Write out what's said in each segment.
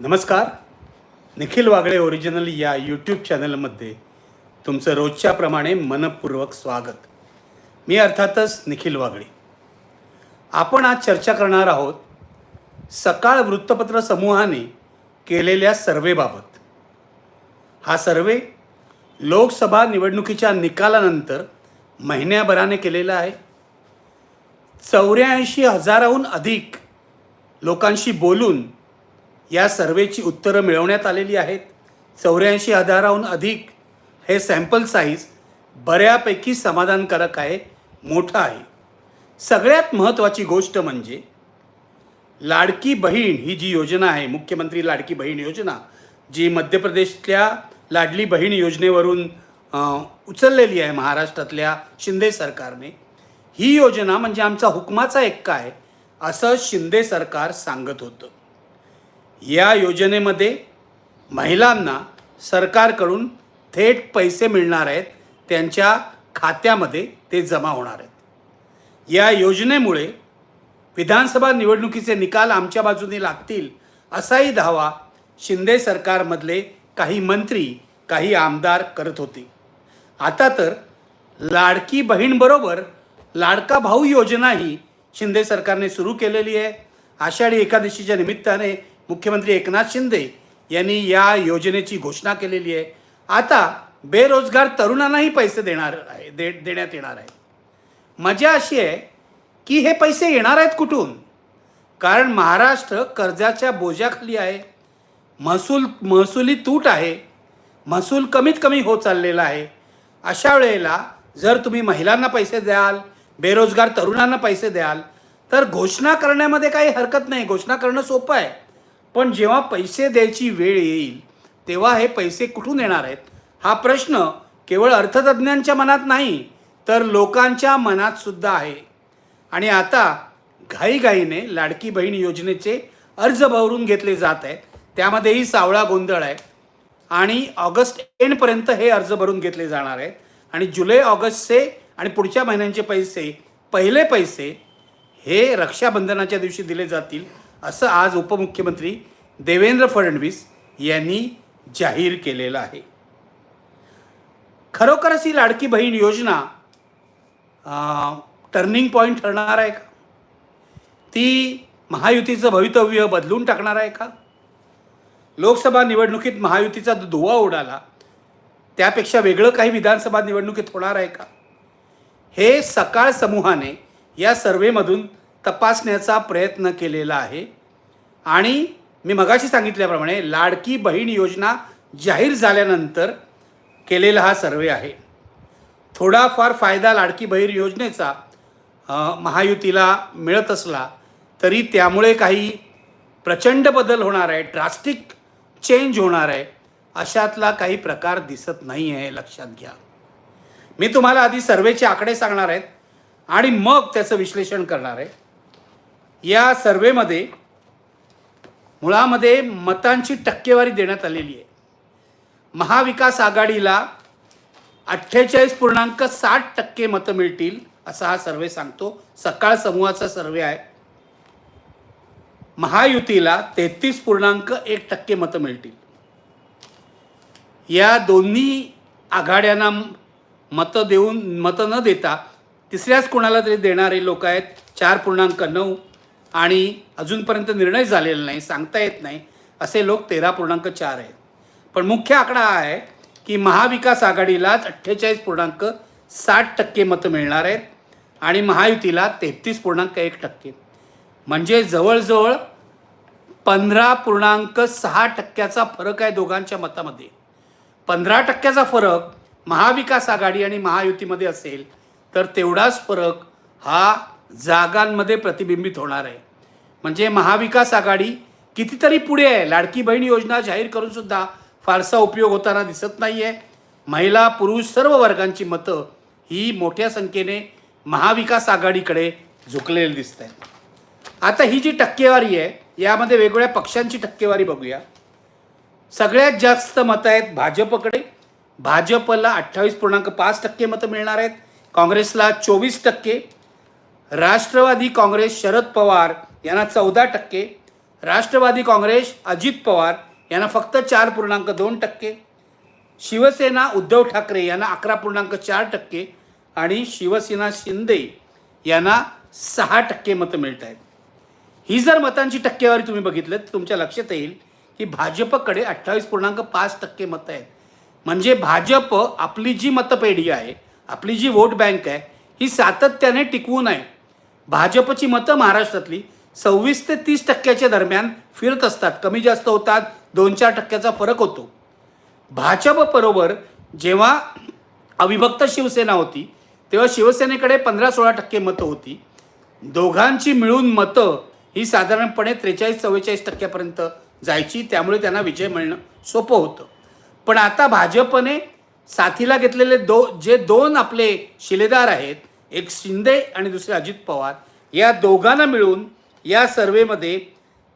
नमस्कार. निखिल वागळे ओरिजिनल या यूट्यूब चॅनलमध्ये तुमचं रोजच्याप्रमाणे मनपूर्वक स्वागत. मी अर्थातच निखिल वागळे आपण आज चर्चा करणार आहोत सकाळ वृत्तपत्र समूहाने केलेल्या सर्वेबाबत हा सर्वे लोकसभा निवडणुकीच्या निकालानंतर महिन्याभराने केलेला आहे. चौऱ्याऐंशी हजाराहून अधिक लोकांशी बोलून या सर्वेची उत्तरं मिळवण्यात आलेली आहेत. चौऱ्याऐंशी हजाराहून अधिक हे सॅम्पल साईज बऱ्यापैकी समाधानकारक आहे मोठं आहे. सगळ्यात महत्त्वाची गोष्ट म्हणजे लाडकी बहीण ही जी योजना आहे मुख्यमंत्री लाडकी बहीण योजना जी मध्य प्रदेशतल्या लाडली बहीण योजनेवरून उचललेली आहे महाराष्ट्रातल्या शिंदे सरकारने ही योजना म्हणजे आमचा हुकमाचा एक्का आहे असं शिंदे सरकार सांगत होतं. या योजनेमध्ये महिलांना सरकारकडून थेट पैसे मिळणार आहेत त्यांच्या खात्यामध्ये ते जमा होणार आहेत. या योजनेमुळे विधानसभा निवडणुकीचे निकाल आमच्या बाजूने लागतील असाही दावा शिंदे सरकारमधले काही मंत्री काही आमदार करत होते. आता तर लाडकी बहीणबरोबर लाडका भाऊ योजनाही शिंदे सरकारने सुरू केलेली आहे. आषाढी एकादशीच्या निमित्ताने मुख्यमंत्री एकनाथ शिंदे यांनी या योजनेची घोषणा केलेली आहे. आता बेरोजगार तरुणांनाही पैसे देणार आहे दे देण्यात येणार आहे. मजा अशी आहे की हे पैसे येणार आहेत कुठून? कारण महाराष्ट्र कर्जाच्या बोजाखाली आहे. महसूल महसुली तूट आहे. महसूल कमीत कमी होत चाललेला आहे. अशा वेळेला जर तुम्ही महिलांना पैसे द्याल बेरोजगार तरुणांना पैसे द्याल तर घोषणा करण्यामध्ये काही हरकत नाही. घोषणा करणं सोपं आहे. पण जेव्हा पैसे द्यायची वेळ येईल तेव्हा हे पैसे कुठून येणार आहेत? हा प्रश्न केवळ अर्थतज्ज्ञांच्या मनात नाही तर लोकांच्या मनात सुद्धा आहे. आणि आता घाईघाईने लाडकी बहीण योजनेचे अर्ज भरून घेतले जात आहेत. त्यामध्येही सावळा गोंधळ आहे. आणि ऑगस्ट एंडपर्यंत हे अर्ज भरून घेतले जाणार आहेत. आणि जुलै ऑगस्टचे आणि पुढच्या महिन्यांचे पैसे पहिले पैसे हे रक्षाबंधनाच्या दिवशी दिले जातील. असं आज उपमुख्यमंत्री देवेंद्र फडणवीस यांनी जाहीर केलेलं आहे. खरोखरच ही लाडकी बहीण योजना टर्निंग पॉईंट ठरणार आहे का? ती महायुतीचं भवितव्य बदलून टाकणार आहे का? लोकसभा निवडणुकीत महायुतीचा धुवा उडाला त्यापेक्षा वेगळं काही विधानसभा निवडणुकीत होणार आहे का? हे सकाळ समूहाने या सर्वेमधून तपासण्याचा प्रयत्न केलेला आहे. आणि मी मगाशी सांगितल्याप्रमाणे लाडकी बहीण योजना जाहीर झाल्यानंतर केलेला हा सर्वे आहे. थोडाफार फायदा लाडकी बहीण योजनेचा महायुतीला मिळत असला तरी त्यामुळे काही प्रचंड बदल होणार आहे ड्रास्टिक चेंज होणार आहे अशातला काही प्रकार दिसत नाही आहे लक्षात घ्या. मी तुम्हाला आधी सर्वेचे आकडे सांगणार आहेत आणि मग त्याचं विश्लेषण करणार आहे. या सर्वेमध्ये मुळामध्ये मतांची टक्केवारी देण्यात आलेली आहे. महाविकास आघाडीला अठ्ठेचाळीस पूर्णांक साठ टक्के मतं मिळतील असा हा सर्वे सांगतो. सकाळ समूहाचा सर्वे आहे. महायुतीला तेहतीस पूर्णांक एक टक्के मतं मिळतील. या दोन्ही आघाड्यांना मतं देऊन मतं न देता तिसऱ्याच कोणाला तरी देणारे लोक आहेत चार पूर्णांक नऊ आणि अजूनपर्यंत निर्णय झालेला नाही सांगता येत नाही असे लोक तेरा पूर्णांक चार आहेत. पण मुख्य आकडा हा आहे की महाविकास आघाडीलाच अठ्ठेचाळीस पूर्णांक साठ टक्के मतं मिळणार आहेत आणि महायुतीला तेहतीस पूर्णांक एक टक्के. म्हणजे जवळजवळ पंधरा पूर्णांक सहा टक्क्याचा फरक आहे दोघांच्या मतामध्ये. पंधरा टक्क्याचा फरक महाविकास आघाडी आणि महायुतीमध्ये असेल तर तेवढाच फरक हा जागांमध्ये प्रतिबिंबित होणार आहे. म्हणजे महाविकास आघाडी कितीतरी पुढे आहे. लाडकी बहीण योजना जाहीर करूनसुद्धा फारसा उपयोग होताना दिसत नाही आहे महिला पुरुष सर्व वर्गांची मतं ही मोठ्या संख्येने महाविकास आघाडीकडे झुकलेली दिसत आहेत आता ही जी टक्केवारी आहे यामध्ये वेगवेगळ्या पक्षांची टक्केवारी बघूया. सगळ्यात जास्त मतं आहेत भाजपकडे. भाजपला अठ्ठावीस पूर्णांक पाच टक्के मतं मिळणार आहेत. काँग्रेसला चोवीस टक्के. राष्ट्रवादी काँग्रेस शरद पवार यांना चौदा टक्के राष्ट्रवादी काँग्रेस अजित पवार यांना फक्त चार पूर्णांक दोन टक्के शिवसेना उद्धव ठाकरे यांना अकरा पूर्णांक चार टक्के आणि शिवसेना शिंदे यांना सहा टक्के मतं मिळत आहेत ही जर मतांची टक्केवारी तुम्ही बघितलं तर तुमच्या लक्षात येईल की भाजपकडे अठ्ठावीस पूर्णांक पाच टक्के मतं आहेत. म्हणजे भाजप आपली जी मतपेढी आहे आपली जी वोट बँक आहे ही सातत्याने टिकवून आहे. भाजपची मतं महाराष्ट्रातली सव्वीस ते तीस टक्क्याच्या दरम्यान फिरत असतात कमी जास्त होतात दोन चार टक्क्याचा फरक होतो. भाजपबरोबर जेव्हा अविभक्त शिवसेना होती तेव्हा शिवसेनेकडे पंधरा सोळा टक्के मतं होती. दोघांची मिळून मतं ही साधारणपणे त्रेचाळीस चव्वेचाळीस टक्क्यापर्यंत जायची त्यामुळे त्यांना विजय मिळणं सोपं होतं. पण आता भाजपने साथीला घेतलेले दो जे दोन आपले शिलेदार आहेत एक शिंदे आणि दुसरे अजित पवार या दोघांना मिळून या सर्वेमध्ये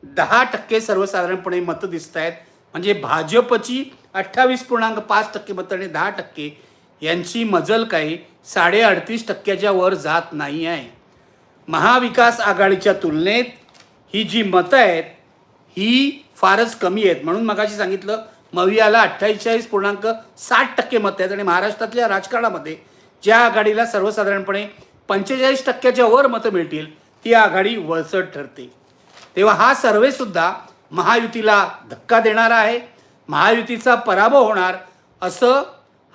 दहा टक्के सर्वसाधारणपणे मतं दिसत आहेत. म्हणजे भाजपची अठ्ठावीस पूर्णांक पाच टक्के मतं आणि दहा टक्के यांची मजल काही साडे अडतीस टक्क्याच्या वर जात नाही आहे. महाविकास आघाडीच्या तुलनेत ही जी मतं आहेत ही फारच कमी आहेत. म्हणून मगाशी सांगितलं मवियाला अठ्ठेचाळीस पूर्णांक साठ टक्के मतं आहेत आणि महाराष्ट्रातल्या राजकारणामध्ये ज्या आघाडीला सर्वसाधारणपणे पंचेचाळीस टक्क्याच्या वर मतं मिळतील ती आघाडी वळसट ठरते. तेव्हा हा सर्वेसुद्धा महायुतीला धक्का देणारा आहे. महायुतीचा पराभव होणार असं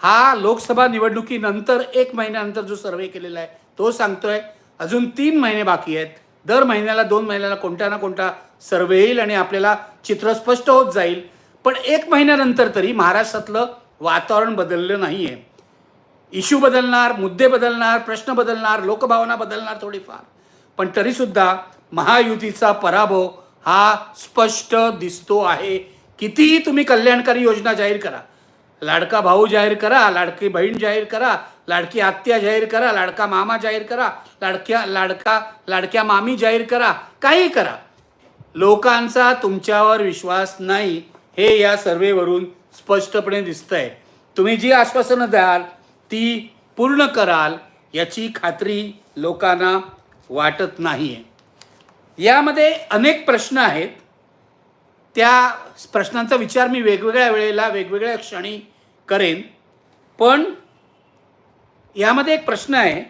हा लोकसभा निवडणुकीनंतर एक महिन्यानंतर जो सर्वे केलेला आहे तो सांगतोय. अजून तीन महिने बाकी आहेत. दर महिन्याला दोन महिन्याला कोणता ना कोणता सर्वे येईल आणि आपल्याला चित्र स्पष्ट होत जाईल. पण एक महिन्यानंतर तरी महाराष्ट्रातलं वातावरण बदललं नाही आहे इश्यू बदलणार मुद्दे बदलणार प्रश्न बदलणार लोकभावना बदलणार थोडीफार. पण तरीसुद्धा महायुतीचा पराभव हा स्पष्ट दिसतो आहे. कितीही तुम्ही कल्याणकारी योजना जाहीर करा. लाडका भाऊ जाहीर करा लाडकी बहीण जाहीर करा लाडकी आत्या जाहीर करा लाडका मामा जाहीर करा लाडक्या लाडका लाडक्या मामी जाहीर करा काही करा. लोकांचा तुमच्यावर विश्वास नाही हे या सर्वेवरून स्पष्टपणे दिसतंय. तुम्ही जी आश्वासनं द्याल ती पूर्ण कराल याची खात्री लोकांना वाटत नाही आहे यामध्ये अनेक प्रश्न आहेत. त्या प्रश्नांचा विचार मी वेगवेगळ्या वेळेला वेगवेगळ्या क्षणी करेन. पण यामध्ये एक प्रश्न आहे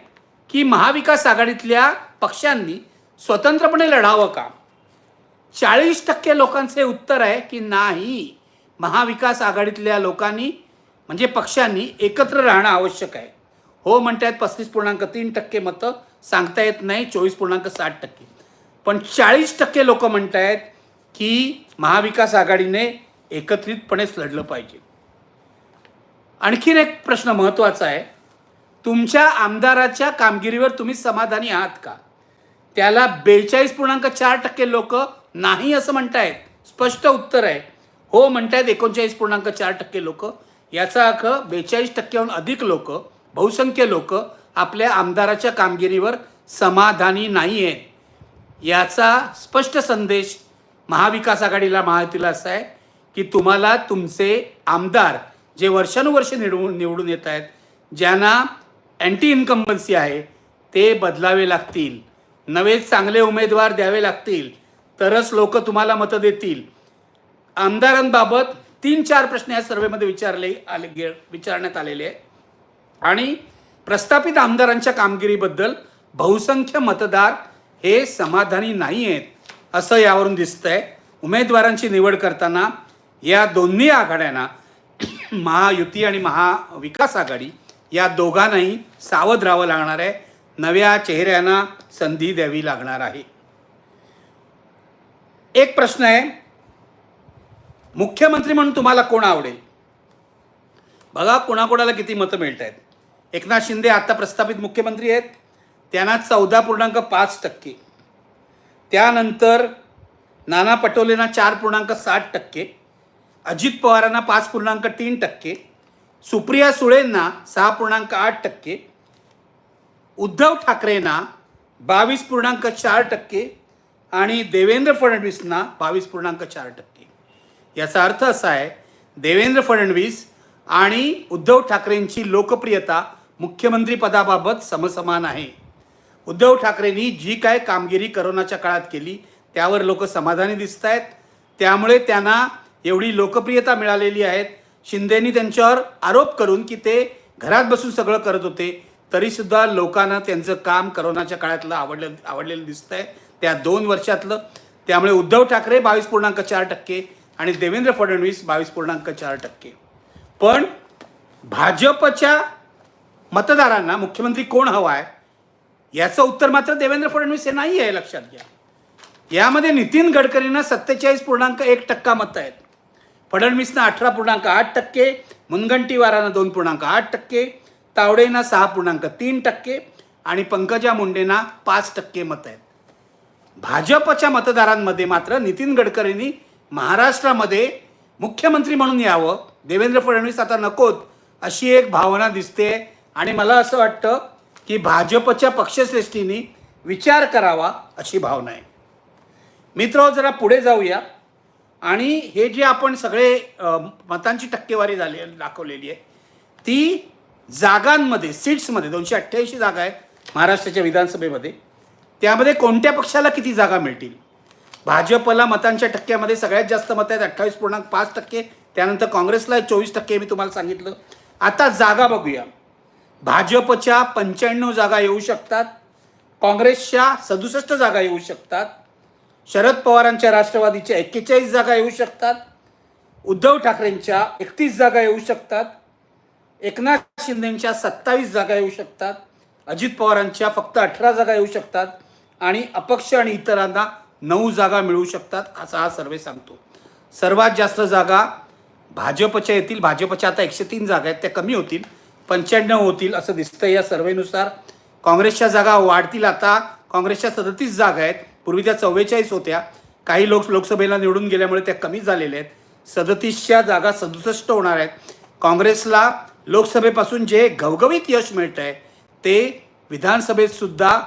की महाविकास आघाडीतल्या पक्षांनी स्वतंत्रपणे लढावं का? चाळीस टक्के लोकांचे उत्तर आहे की नाही. महाविकास आघाडीतल्या लोकांनी म्हणजे पक्षांनी एकत्र राहणं आवश्यक आहे. हो म्हणतायत पस्तीस पूर्णांक तीन टक्के मतं सांगता येत नाही चोवीस पूर्णांक साठ टक्के. पण चाळीस टक्के लोक म्हणतायत की महाविकास आघाडीने एकत्रितपणेच लढलं पाहिजे. आणखीन एक प्रश्न महत्त्वाचा आहे. तुमच्या आमदाराच्या कामगिरीवर तुम्ही समाधानी आहात का? त्याला बेचाळीस पूर्णांक चार टक्के लोक नाही असं म्हणतायत. स्पष्ट उत्तर आहे. हो म्हणतायत एकोणचाळीस पूर्णांक चार टक्के लोक. याचा अर्थ बेचाळीस टक्क्याहून अधिक लोक बहुसंख्य लोक आपल्या आमदाराच्या कामगिरीवर समाधानी नाही आहेत याचा स्पष्ट संदेश महाविकास आघाडीला महायुतीला असा आहे की तुम्हाला तुमचे आमदार जे वर्षानुवर्ष निवडून निवडून येत आहेत ज्यांना अँटी इन्कम्बन्सी आहे ते बदलावे लागतील. नवे चांगले उमेदवार द्यावे लागतील. तरच लोक तुम्हाला मतं देतील. आमदारांबाबत तीन चार प्रश्न या सर्वेमध्ये विचारले आले गे विचारण्यात आलेले आहे आणि प्रस्थापित आमदारांच्या कामगिरीबद्दल बहुसंख्य मतदार हे समाधानी नाही आहेत असं यावरून दिसतंय. उमेदवारांची निवड करताना या दोन्ही आघाड्यांना महायुती आणि महाविकास आघाडी या दोघांनाही सावध राहावं लागणार आहे. नव्या चेहऱ्यांना संधी द्यावी लागणार आहे. एक प्रश्न आहे. मुख्यमंत्री म्हणून तुम्हाला कोण आवडेल? बघा कोणाकोणाला किती मतं मिळत आहेत एकनाथ शिंदे आता प्रस्थापित मुख्यमंत्री आहेत. त्यांना चौदा पूर्णांक पाच टक्के. त्यानंतर नाना पटोलेंना चार पूर्णांक साठ टक्के. अजित पवारांना पाच पूर्णांक तीन टक्के. सुप्रिया सुळेंना सहा पूर्णांक आठ टक्के. उद्धव ठाकरेंना बावीस पूर्णांक चार टक्के. आणि देवेंद्र फडणवीसना बावीस पूर्णांक चार टक्के. याचा अर्थ असा आहे देवेंद्र फडणवीस आणि उद्धव ठाकरेंची लोकप्रियता मुख्यमंत्रीपदाबाबत समसमान आहे. उद्धव ठाकरेंनी जी काय कामगिरी करोनाच्या काळात केली त्यावर लोक समाधानी दिसत आहेत त्यामुळे त्यांना एवढी लोकप्रियता मिळालेली आहेत. शिंदेनी त्यांच्यावर आरोप करून की ते घरात बसून सगळं करत होते तरीसुद्धा लोकांना त्यांचं काम करोनाच्या काळातलं आवडलं आवडलेलं दिसतंय. त्या दोन वर्षातलं. त्यामुळे उद्धव ठाकरे बावीस पूर्णांक चार टक्के आणि देवेंद्र फडणवीस बावीस पूर्णांक चार टक्के. पण भाजपच्या मतदारांना मुख्यमंत्री कोण हवा आहे याचं उत्तर मात्र देवेंद्र फडणवीस हे नाही आहे लक्षात घ्या. यामध्ये नितीन गडकरींना सत्तेचाळीस पूर्णांक एक टक्का मतं आहेत. फडणवीसनं अठरा पूर्णांक आठ टक्के मुनगंटीवारांना दोन पूर्णांक आठ टक्के तावडेंना सहा पूर्णांक तीन टक्के आणि पंकजा मुंडेंना पाच टक्के मतं आहेत. भाजपच्या मतदारांमध्ये मात्र नितीन गडकरींनी महाराष्ट्रामध्ये मुख्यमंत्री म्हणून यावं देवेंद्र फडणवीस आता नकोत अशी एक भावना दिसते. आणि मला असं वाटतं की भाजपच्या पक्षश्रेष्ठींनी विचार करावा अशी भावना आहे. मित्र जरा पुढे जाऊया. आणि हे जे आपण सगळे मतांची टक्केवारी झाली दाखवलेली आहे ती जागांमध्ये सीट्समध्ये दोनशे अठ्ठ्याऐंशी जागा आहेत महाराष्ट्राच्या विधानसभेमध्ये त्यामध्ये कोणत्या पक्षाला किती जागा मिळतील? भाजपला मतांच्या टक्क्यामध्ये सगळ्यात जास्त मत आहेत अठ्ठावीस पूर्णांक पाच टक्के. त्यानंतर काँग्रेसला चोवीस टक्के मी तुम्हाला सांगितलं. आता जागा बघूया. भाजपच्या पंच्याण्णव जागा येऊ शकतात. काँग्रेसच्या सदुसष्ट जागा येऊ शकतात. शरद पवारांच्या राष्ट्रवादीच्या एक्केचाळीस जागा येऊ शकतात. उद्धव ठाकरेंच्या एकतीस जागा येऊ शकतात. एकनाथ शिंदेच्या सत्तावीस जागा येऊ शकतात. अजित पवारांच्या फक्त अठरा जागा येऊ शकतात. आणि अपक्ष आणि इतरांना नऊ जागा मिळू शकतात असा हा सर्वे सांगतो. सर्वात जास्त जागा भाजपच्या येतील. भाजपच्या आता एकशे तीन जागा आहेत. त्या कमी होतील. पंच्याण्णव होतील असं दिसतं या सर्वेनुसार. काँग्रेसच्या जागा वाढतील आता. काँग्रेसच्या सदतीस जागा आहेत. पूर्वी त्या चव्वेचाळीस होत्या. काही लोक लोकसभेला निवडून गेल्यामुळे त्या कमी झालेल्या आहेत. सदतीसच्या जागा सदुसष्ट होणार आहेत. काँग्रेसला लोकसभेपासून जे घवघवीत यश मिळत आहे ते विधानसभेतसुद्धा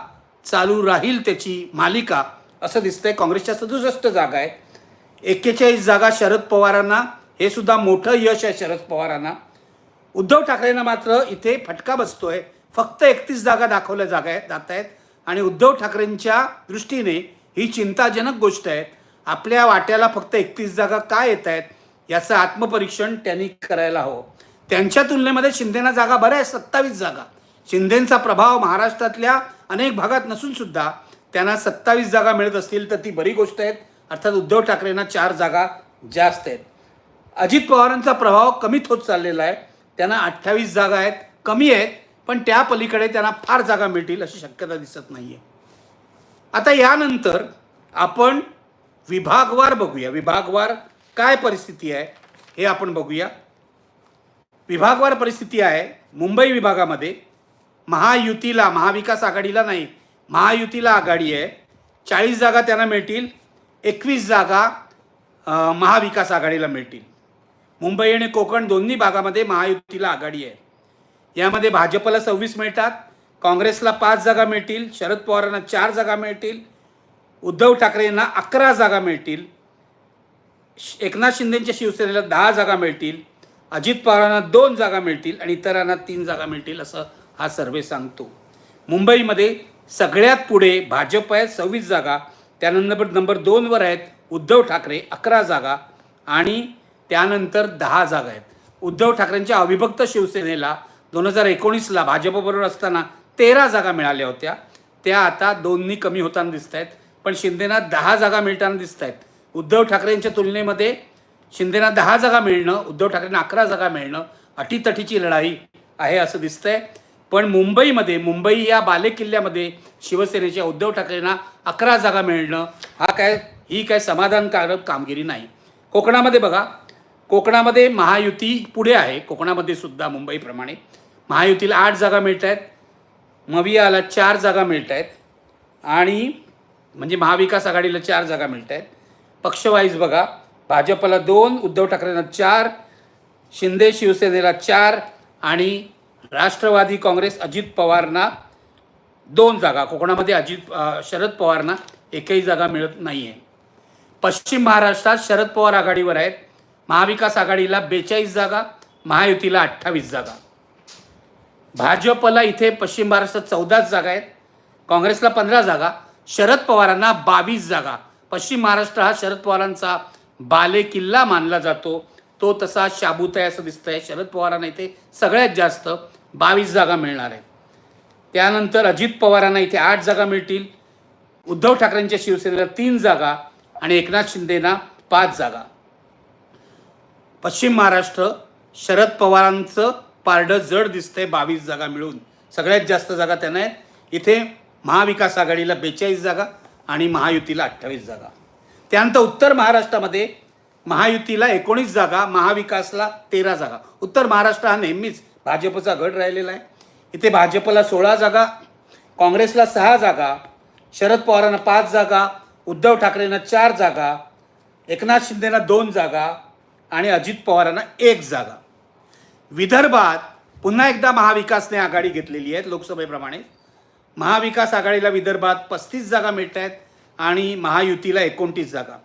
चालू राहील त्याची मालिका. असं दिसतंय. काँग्रेसच्या सदुसष्ट जागा आहेत एक्केचाळीस जागा शरद पवारांना हे सुद्धा मोठं यश आहे शरद पवारांना. उद्धव ठाकरेंना मात्र इथे फटका बसतोय. फक्त एकतीस जागा दाखवल्या जागा आहेत जात आहेत. आणि उद्धव ठाकरेंच्या दृष्टीने ही चिंताजनक गोष्ट आहे. आपल्या वाट्याला फक्त एकतीस जागा का येत आहेत याचं आत्मपरीक्षण त्यांनी करायला हवं. त्यांच्या तुलनेमध्ये शिंदेना जागा बऱ्या आहेत सत्तावीस जागा. शिंदेचा प्रभाव महाराष्ट्रातल्या अनेक भागात नसून सुद्धा त्यांना सत्तावीस जागा मिळत असतील तर ती बरी गोष्ट आहे अर्थात उद्धव ठाकरेंना चार जागा जास्त आहेत. अजित पवारांचा प्रभाव कमीत होत चाललेला आहे. त्यांना अठ्ठावीस जागा आहेत कमी आहेत पण त्या पलीकडे त्यांना फार जागा मिळतील अशी शक्यता दिसत नाही आहे आता यानंतर आपण विभागवार बघूया. विभागवार काय परिस्थिती आहे हे आपण बघूया. विभागवार परिस्थिती आहे मुंबई विभागामध्ये महायुतीला महाविकास आघाडीला नाही महायुतीला आघाडी आहे. चाळीस जागा त्यांना मिळतील. एकवीस जागा महाविकास आघाडीला मिळतील. मुंबई आणि कोकण दोन्ही भागामध्ये महायुतीला आघाडी आहे. यामध्ये भाजपला सव्वीस मिळतात. काँग्रेसला पाच जागा मिळतील. शरद पवारांना चार जागा मिळतील. उद्धव ठाकरेंना अकरा जागा मिळतील. श- एकनाथ शिंदेच्या शिवसेनेला दहा जागा मिळतील. अजित पवारांना दोन जागा मिळतील आणि इतरांना तीन जागा मिळतील असं हा सर्वे सांगतो. मुंबईमध्ये सगळ्यात पुढे भाजप आहे सव्वीस जागा. त्यानंतर नंबर दोनवर आहेत उद्धव ठाकरे अकरा जागा आणि त्यानंतर दहा जागा आहेत. उद्धव ठाकरेंच्या अविभक्त शिवसेनेला दोन हजार एकोणीसला भाजपबरोबर असताना तेरा जागा मिळाल्या होत्या. त्या आता दोन्ही कमी होताना दिसत आहेत पण शिंदेना दहा जागा मिळताना दिसत आहेत उद्धव ठाकरेंच्या तुलनेमध्ये शिंदेना दहा जागा मिळणं उद्धव ठाकरेंना अकरा जागा मिळणं अटीतटीची लढाई आहे असं दिसतंय. पण मुंबईमध्ये मुंबई या बालेकिल्ल्यामध्ये शिवसेनेच्या उद्धव ठाकरेंना अकरा जागा मिळणं हा काय ही काय समाधानकारक कामगिरी नाही. कोकणामध्ये बघा कोकणामध्ये महायुती पुढे आहे. कोकणामध्ये सुद्धा मुंबईप्रमाणे. महायुतीला आठ जागा मिळत आहेत मवियाला चार जागा मिळत आहेत आणि म्हणजे महाविकास आघाडीला चार जागा मिळत आहेत पक्षवाईज बघा भाजपला दोन उद्धव ठाकरेंना चार शिंदे शिवसेनेला चार आणि राष्ट्रवादी काँग्रेस अजित पवारना दोन जागा कोकणामध्ये अजित शरद पवारना एकही जागा मिळत नाही आहे पश्चिम महाराष्ट्रात शरद पवार आघाडीवर आहेत महाविकास आघाडीला बेचाळीस जागा महायुतीला अठ्ठावीस जागा. भाजपला इथे पश्चिम महाराष्ट्रात चौदाच जागा आहेत काँग्रेसला पंधरा जागा शरद पवारांना बावीस जागा. पश्चिम महाराष्ट्र हा शरद पवारांचा बालेकिल्ला मानला जातो. तो तसा शाबूत आहे असं आहे शरद पवारांना इथे सगळ्यात जास्त बावीस जागा मिळणार आहे. त्यानंतर अजित पवारांना इथे आठ जागा मिळतील. उद्धव ठाकरेंच्या शिवसेनेला तीन जागा आणि एकनाथ शिंदेना पाच जागा. पश्चिम महाराष्ट्र शरद पवारांचं पारडं जड दिसतंय बावीस जागा मिळून. सगळ्यात जास्त जागा त्यांना आहेत. इथे महाविकास आघाडीला बेचाळीस जागा आणि महायुतीला अठ्ठावीस जागा. त्यानंतर उत्तर महाराष्ट्रामध्ये महायुतीला एकोणीस जागा महाविकासला तेरा जागा. उत्तर महाराष्ट्र हा नेहमीच भाजपचा गड राहिलेला आहे. इथे भाजपला सोळा जागा काँग्रेसला सहा जागा शरद पवारांना पाच जागा उद्धव ठाकरेंना चार जागा एकनाथ शिंदेना दोन जागा आणि अजित पवारांना एक जागा. विदर्भात पुन्हा एकदा महाविकासने आघाडी घेतलेली आहे लोकसभेप्रमाणे. महाविकास आघाडीला विदर्भात पस्तीस जागा मिळत आहेत आणि महायुतीला एकोणतीस जागा.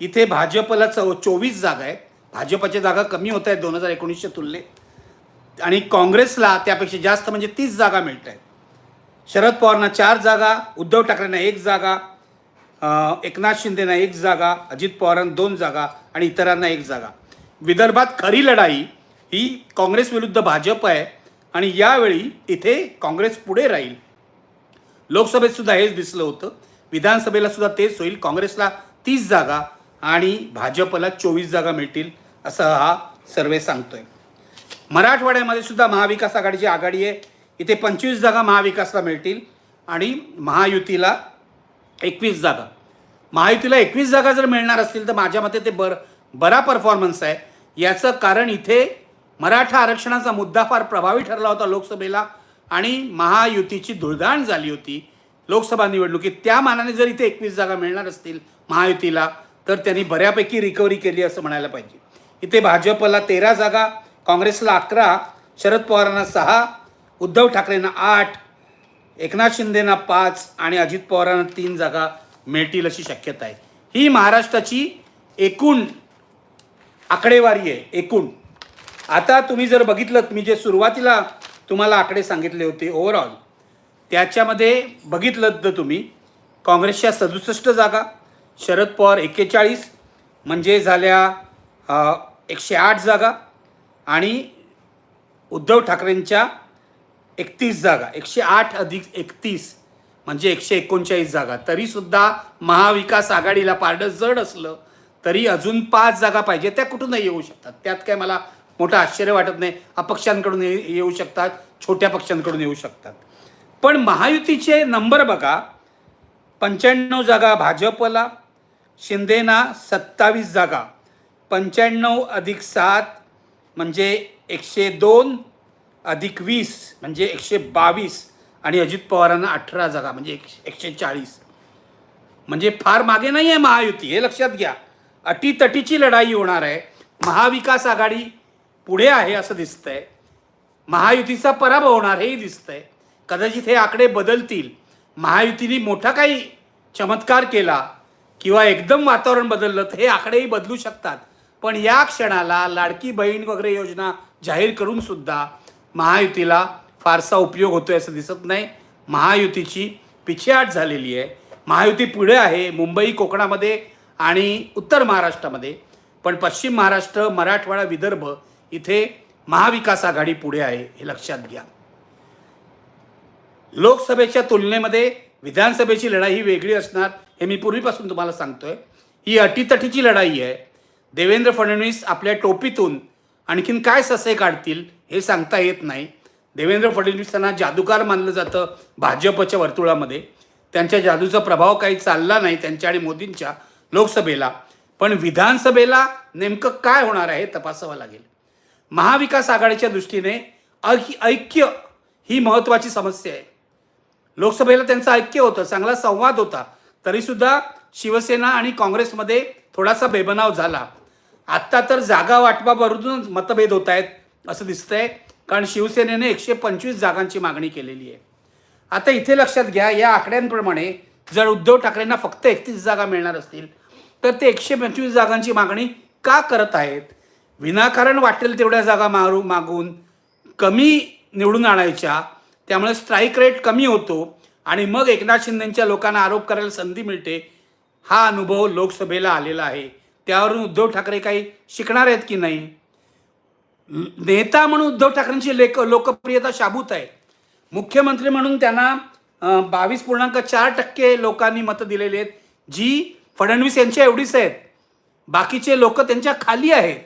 इथे भाजपला चौ चोवीस जागा आहेत. भाजपच्या जागा कमी होत आहेत दोन हजार एकोणीसच्या तुलनेत. आणि काँग्रेसला त्यापेक्षा जास्त म्हणजे तीस जागा मिळत आहेत. शरद पवारांना चार जागा उद्धव ठाकरेंना एक जागा एकनाथ शिंदेना एक जागा अजित पवारांना दोन जागा आणि इतरांना एक जागा. विदर्भात खरी लढाई ही काँग्रेस विरुद्ध भाजप आहे आणि यावेळी इथे काँग्रेस पुढे राहील. लोकसभेत सुद्धा हेच दिसलं होतं. विधानसभेला सुद्धा तेच होईल. काँग्रेसला तीस जागा आणि भाजपला चोवीस जागा मिळतील असं हा सर्वे सांगतोय. मराठवाड्यामध्ये सुद्धा महाविकास आघाडीची आघाडी आहे. इथे पंचवीस जागा महाविकासला मिळतील आणि महायुतीला एकवीस जागा. महायुतीला एकवीस जागा जर मिळणार असतील तर माझ्या मते ते बर बरा परफॉर्मन्स आहे. याचं कारण इथे मराठा आरक्षणाचा मुद्दा फार प्रभावी ठरला होता लोकसभेला आणि महायुतीची धुळधाण झाली होती. लोकसभा निवडणुकीत त्या मानाने जर इथे एकवीस जागा मिळणार असतील महायुतीला तर त्यांनी बऱ्यापैकी रिकव्हरी केली असं म्हणायला पाहिजे. इथे भाजपला तेरा जागा काँग्रेसला अकरा शरद पवारांना सहा उद्धव ठाकरेंना आठ एकनाथ शिंदेना पाच आणि अजित पवारांना तीन जागा मिळतील अशी शक्यता आहे. ही महाराष्ट्राची एकूण आकडेवारी आहे एकूण. आता तुम्ही जर बघितलं मी जे सुरुवातीला तुम्हाला आकडे सांगितले होते ओव्हरऑल त्याच्यामध्ये बघितलं तर तुम्ही काँग्रेसच्या सदुसष्ट जागा शरद पवार एक्केचाळीस म्हणजे झाल्या एकशे आठ जागा आणि उद्धव ठाकरेंच्या एकतीस जागा एकशे आठ अधिक एकतीस म्हणजे एकशे एकोणचाळीस जागा. तरीसुद्धा महाविकास आघाडीला पारडं जड असलं तरी अजून पाच जागा पाहिजे त्या कुठूनही येऊ शकतात. त्यात काय मला मोठं आश्चर्य वाटत नाही. अपक्षांकडून येऊ शकतात छोट्या पक्षांकडून येऊ शकतात. पण महायुतीचे नंबर बघा पंच्याण्णव जागा भाजपला शिंदेना सत्तावीस जागा पंच्याण्णव अधिक सात म्हणजे एकशे दोन अधिक वीस म्हणजे एकशे बावीस आणि अजित पवारांना अठरा जागा म्हणजे एकशे एकशे चाळीस. म्हणजे फार मागे नाही आहे महायुती हे लक्षात घ्या. अटीतटीची लढाई होणार आहे. महाविकास आघाडी पुढे आहे असं दिसतंय. महायुतीचा पराभव होणार हेही दिसतंय. कदाचित हे आकडे बदलतील. महायुतीने मोठा काही चमत्कार केला. किंवा एकदम वातावरण बदललं तर हे आकडेही बदलू शकतात. पण या क्षणाला लाडकी बहीण वगैरे योजना जाहीर करून सुद्धा महायुतीला फारसा उपयोग होतोय असं दिसत नाही. महायुतीची पिछेहाट झालेली आहे. महायुती पुढे आहे मुंबई कोकणामध्ये आणि उत्तर महाराष्ट्रामध्ये. पण पश्चिम महाराष्ट्र मराठवाडा विदर्भ इथे महाविकास आघाडी पुढे आहे हे लक्षात घ्या. लोकसभेच्या तुलनेमध्ये विधानसभेची लढाई ही वेगळी असणार हे मी पूर्वीपासून तुम्हाला सांगतोय. ही अटीतटीची लढाई आहे. देवेंद्र फडणवीस आपल्या टोपीतून आणखीन काय ससे काढतील हे सांगता येत नाही. देवेंद्र फडणवीसांना जादूगार मानलं जातं भाजपच्या वर्तुळामध्ये. त्यांच्या जादूचा प्रभाव काही चालला नाही त्यांच्या आणि मोदींच्या लोकसभेला. पण विधानसभेला नेमकं काय होणार आहे तपासावं लागेल. महाविकास आघाडीच्या दृष्टीने ऐक्य ही महत्त्वाची समस्या आहे. लोकसभेला त्यांचं ऐक्य होतं चांगला संवाद होता. तरीसुद्धा शिवसेना आणि काँग्रेसमध्ये थोडासा बेबनाव झाला. आत्ता तर जागा वाटपावरूनच मतभेद होत आहेत असं दिसतंय कारण शिवसेनेने एकशे पंचवीस जागांची मागणी केलेली आहे. आता इथे लक्षात घ्या या आकड्यांप्रमाणे जर उद्धव ठाकरेंना फक्त एकतीस जागा मिळणार असतील तर ते एकशे पंचवीस जागांची मागणी का करत आहेत? विनाकारण वाटेल तेवढ्या जागा मारू मागून कमी निवडून आणायच्या त्यामुळे स्ट्राईक रेट कमी होतो आणि मग एकनाथ शिंदेच्या लोकांना आरोप करायला संधी मिळते. हा अनुभव लोकसभेला आलेला आहे. त्यावरून उद्धव ठाकरे काही शिकणार आहेत की नाही? नेता म्हणून उद्धव ठाकरेंची लेख लोकप्रियता शाबूत आहे. मुख्यमंत्री म्हणून त्यांना बावीस पूर्णांक चार टक्के लोकांनी मतं दिलेली आहेत. जी फडणवीस यांच्या एवढीच आहेत. बाकीचे लोक त्यांच्या खाली आहेत.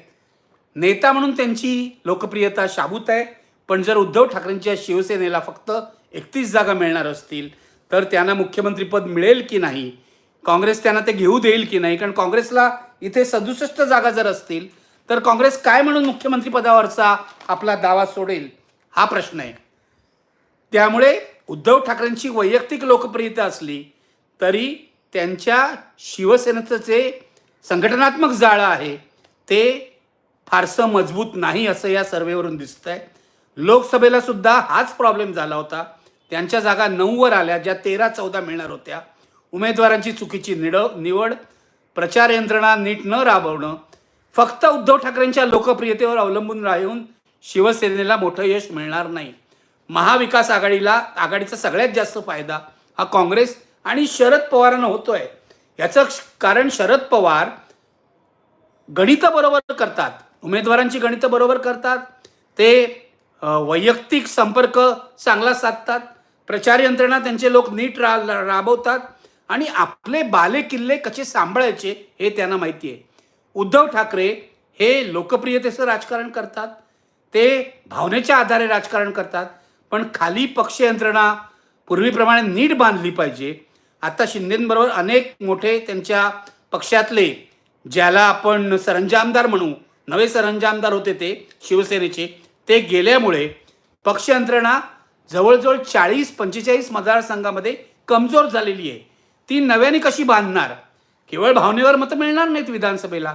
नेता म्हणून त्यांची लोकप्रियता शाबूत आहे. पण जर उद्धव ठाकरेंच्या शिवसेनेला फक्त एकतीस जागा मिळणार असतील तर त्यांना मुख्यमंत्रीपद मिळेल की नाही? काँग्रेस त्यांना ते घेऊ देईल की नाही? कारण काँग्रेसला इथे सदुसष्ट जागा जर असतील तर काँग्रेस काय म्हणून मुख्यमंत्रीपदावरचा आपला दावा सोडेल? हा प्रश्न आहे. त्यामुळे उद्धव ठाकरेंची वैयक्तिक लोकप्रियता असली तरी त्यांच्या शिवसेनेचं जे संघटनात्मक जाळं आहे ते फारसं मजबूत नाही असं या सर्वेवरून दिसतंय. लोकसभेला सुद्धा हाच प्रॉब्लेम झाला होता. त्यांच्या जागा नऊवर आल्या ज्या तेरा चौदा मिळणार होत्या. उमेदवारांची चुकीची निड निवड प्रचार यंत्रणा नीट न राबवणं फक्त उद्धव ठाकरेंच्या लोकप्रियतेवर अवलंबून राहून शिवसेनेला मोठं यश मिळणार नाही. महाविकास आघाडीला आघाडीचा सगळ्यात जास्त फायदा हा काँग्रेस आणि शरद पवारांना होतोय. याचं कारण शरद पवार गणितं बरोबर करतात. उमेदवारांची गणितं बरोबर करतात. ते वैयक्तिक संपर्क चांगला साधतात. प्रचार यंत्रणा त्यांचे लोक नीट रा राबवतात. आणि आपले बाले किल्ले कसे सांभाळायचे हे त्यांना माहिती आहे. उद्धव ठाकरे हे लोकप्रियतेचं राजकारण करतात. ते भावनेच्या आधारे राजकारण करतात. पण खाली पक्ष यंत्रणा पूर्वीप्रमाणे नीट बांधली पाहिजे. आता शिंदेंबरोबर अनेक मोठे त्यांच्या पक्षातले ज्याला आपण सरंजामदार म्हणू नवे सरंजामदार होते ते शिवसेनेचे ते गेल्यामुळे पक्ष यंत्रणा जवळजवळ चाळीस पंचेचाळीस मतदारसंघामध्ये कमजोर झालेली आहे. ती नव्याने कशी बांधणार? केवळ भावनेवर मतं मिळणार नाहीत विधानसभेला.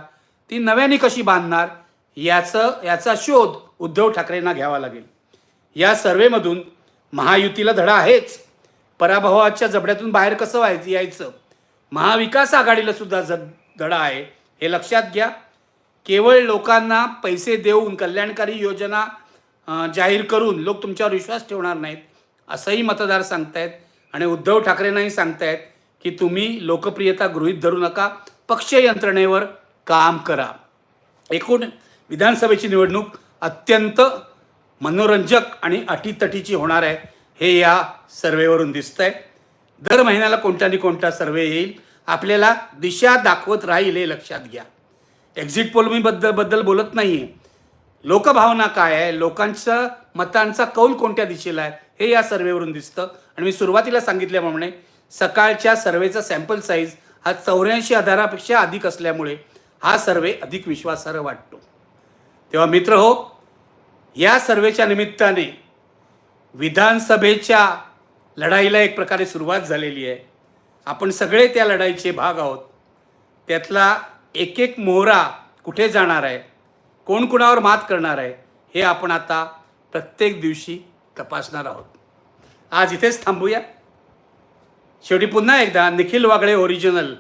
ती नव्याने कशी बांधणार? याचं याचा शोध उद्धव ठाकरेंना घ्यावा लागेल. या सर्वेमधून महायुतीला धडा आहेच. पराभवाच्या जबड्यातून बाहेर कसं व्हायचं यायचं? महाविकास आघाडीला सुद्धा ज धडा आहे हे लक्षात घ्या. केवळ लोकांना पैसे देऊन कल्याणकारी योजना जाहीर करून लोक तुमच्यावर विश्वास ठेवणार नाहीत. असंही मतदार सांगतायत आणि उद्धव ठाकरेंनाही सांगतायत की तुम्ही लोकप्रियता गृहीत धरू नका. पक्ष यंत्रणेवर काम करा. एकूण विधानसभेची निवडणूक अत्यंत मनोरंजक आणि अटीतटीची होणार आहे. हे या सर्वेवरून दिसतंय. दर महिन्याला कोणता आणि कोणता सर्वे येईल आपल्याला दिशा दाखवत राहील हे लक्षात घ्या. एक्झिट पोल मी बद्दल बद्दल बोलत नाही आहे लोकभावना काय आहे? लोकांचं मतांचा कौल कोणत्या दिशेला आहे? हे या सर्वेवरून दिसतं. आणि मी सुरुवातीला सांगितल्याप्रमाणे सकाळच्या सर्वेचा सॅम्पल साईज हा चौऱ्याऐंशी हजारापेक्षा अधिक असल्यामुळे हा सर्वे अधिक विश्वासार्ह वाटतो. तेव्हा मित्र हो या सर्वेच्या निमित्ताने विधानसभेच्या लढाईला एक प्रकारे सुरुवात झालेली आहे. आपण सगळे त्या लढाईचे भाग आहोत. त्यातला एक एक मोहरा कुठे जाणार आहे? कोण कुणावर मात करणार आहे हे आपण आता प्रत्येक दिवशी तपासणार आहोत. आज इथेच थांबूया. शेवटी पुन्हा एकदा निखिल वागळे ओरिजिनल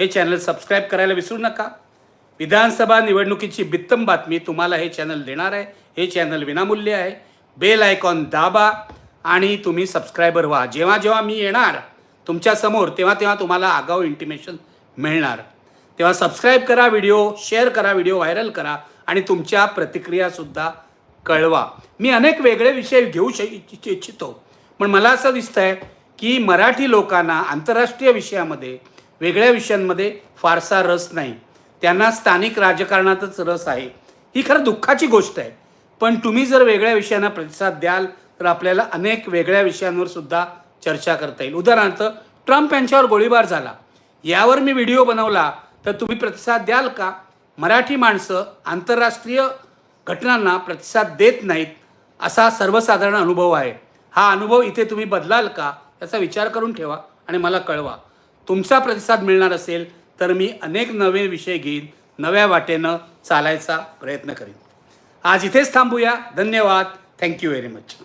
हे चॅनल सबस्क्राईब करायला विसरू नका. विधानसभा निवडणुकीची बित्तम बातमी तुम्हाला हे चॅनल देणार आहे. हे चॅनल विनामूल्य आहे. बेल आयकॉन दाबा आणि तुम्ही सबस्क्रायबर व्हा. जेव्हा जेव्हा मी येणार तुमच्यासमोर तेव्हा तेव्हा तुम्हाला आगाऊ इंटिमेशन मिळणार. तेव्हा सबस्क्राईब करा व्हिडिओ शेअर करा व्हिडिओ व्हायरल करा. आणि तुमच्या प्रतिक्रियासुद्धा कळवा. मी अनेक वेगळे विषय घेऊ श इच्छितो पण मला असं दिसतं आहे की मराठी लोकांना आंतरराष्ट्रीय विषयामध्ये वेगळ्या विषयांमध्ये फारसा रस नाही. त्यांना स्थानिक राजकारणातच रस आहे. ही खरं दुःखाची गोष्ट आहे. पण तुम्ही जर वेगळ्या विषयांना प्रतिसाद द्याल तर आपल्याला अनेक वेगळ्या विषयांवर सुद्धा चर्चा करता येईल. उदाहरणार्थ ट्रम्प यांच्यावर गोळीबार झाला. यावर मी व्हिडिओ बनवला तर तुम्ही प्रतिसाद द्याल का? मराठी माणसं आंतरराष्ट्रीय घटनांना प्रतिसाद देत नाहीत असा सर्वसाधारण अनुभव आहे. हा अनुभव इथे तुम्ही बदलाल का याचा विचार करून ठेवा आणि मला कळवा. तुमचा प्रतिसाद मिळणार असेल तर मी अनेक नवे विषय घेईन नव्या वाटेनं चालायचा प्रयत्न करीन. आज इथेच थांबूया. धन्यवाद. Thank you very much